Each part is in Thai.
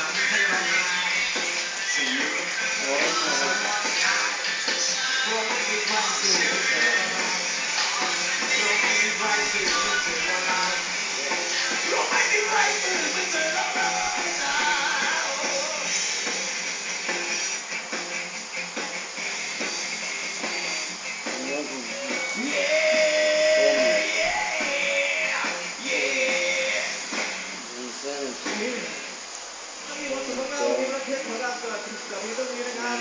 Yeah.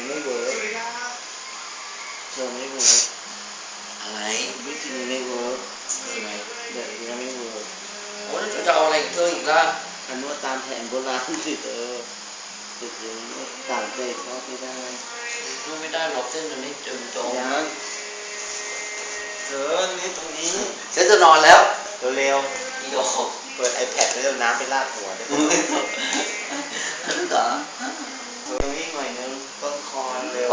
ไม่เวิร์กเธอไม่เวิร์กอะไรวิธีนี้ไม่เวิร์กอะไรแบบนี้ไม่เวิร์กโอ้แล้วจะเอาอะไรอีกเธออีกล่ะอันนวดตามแผนโบราณสิเออติดอยู่ต่างใจเขาไม่ได้ดูไม่ได้หรอกเส้นมันไม่เจอจงยังเธอนี่ตรงนี้ฉันจะนอนแล้วเร็วอีดอกๆเปิด iPad แล้วเอาน้ำไปราดหัวด้ วยรู้เหรอเออนี่หน่อยนึงต้นคอเร็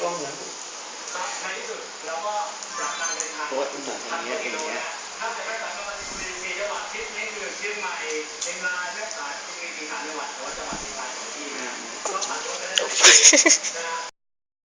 กล้องนะครับในที่สุดแล้วก็จากการเดินทางโคตรหนักอย่างเงี้อย่างเงี้ยถ้าจะไปต่างจังหวัดมีมีจังหวัดทิศนี้คือเชียงใหม่เชียงรายแม่สายมีกี่สามจังหวัดแต่ว่าจังหวัดเชียงรายของที่นะก็ผ่านรถไปได้นะฮะ